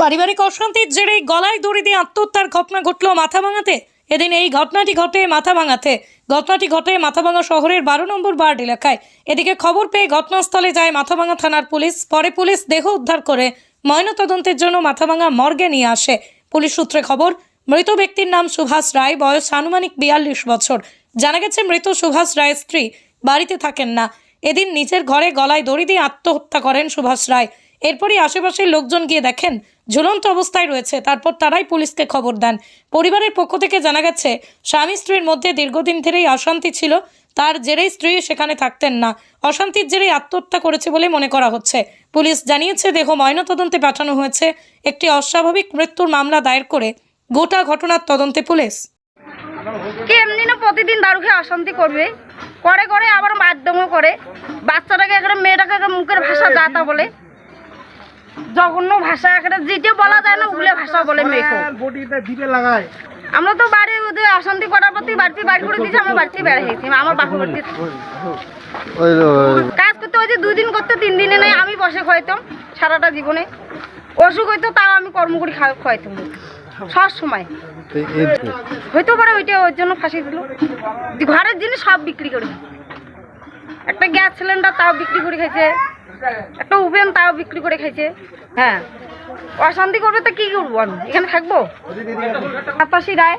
পারিবারিক অশান্তির জেরে গলায় দড়ি দিয়ে আত্মহত্যার ঘটনা ঘটল মাথাভাঙাতে এদিন এই ঘটনাটি ঘটে মাথাভাঙাতে ঘটনাটি ঘটে মাথাভাঙা শহরের বারো নম্বর বার্ড এলাকায়। এদিকে খবর পেয়ে ঘটনাস্থলে যায় মাথাভাঙা থানার পুলিশ। পরে পুলিশ দেহ উদ্ধার করে ময়নাতদন্তের জন্য মাথাভাঙা মর্গে নিয়ে আসে। পুলিশ সূত্রে খবর, মৃত ব্যক্তির নাম সুভাষ রায়, বয়স আনুমানিক বিয়াল্লিশ বছর। জানা গেছে, মৃত সুভাষ রায়ের স্ত্রী বাড়িতে থাকেন না। এদিন নিজের ঘরে গলায় দড়ি দিয়ে আত্মহত্যা করেন সুভাষ রায়। এরপরই আশেপাশের লোকজন গিয়ে দেখেন ঝুলন্ত অবস্থায় রয়েছে। তারপর তারাই পুলিশকে খবর দেন। পরিবারের পক্ষ থেকে জানা গেছে, স্বামী স্ত্রীর মধ্যে দীর্ঘদিন ধরেই অশান্তি ছিল। তার জেরেই স্ত্রী সেখানে থাকতেন না। অশান্তির জেরেই আত্মহত্যা করেছে বলে মনে করা হচ্ছে। পুলিশ জানিয়েছে, দেহ ময়নাতদন্তে পাঠানো হয়েছে। একটি অস্বাভাবিক মৃত্যুর মামলা দায়ের করে গোটা ঘটনার তদন্তে পুলিশ। এমনি না প্রতিদিন দারু খেয়ে অশান্তি করবে? করে করে আবার মাধ্যমও করে। বাচ্চাটাকে এখানে মেয়েটাকে মুখের ভাষা যাতা বলে। জঘন্য ভাষা এখানে যেটা বলা যায় না ওগুলো ভাষা বলে মেয়েকে বটিতে দিতে লাগায়। আমরা তো বাড়ি ওদের অশান্তি করার প্রতি বাড়তি বাড়ি করে দিয়েছি আমরা বাড়তি বেড়ে গেছি আমার বাপু বাড়তি ওই কাজ করতে হয়েছে দুই দিন করতে তিন দিনে নেই আমি বসে খাইতাম সারাটা জীবনে। অসুখ হইতো তাও আমি কর্ম করে খাওয়াইতাম। সব সময়। হইতে পারে ওইটা ওর জন্য ফাঁসি দিল। ঘরের জিনিস সব বিক্রি করে। একটা গ্যাস সিলিন্ডার তাও বিক্রি করে খাইছে। একটা উভেন তাও বিক্রি করে খাইছে। হ্যাঁ। অশান্তি করবে তো কি করব আমি? এখানে থাকব? সাতাশি রায়।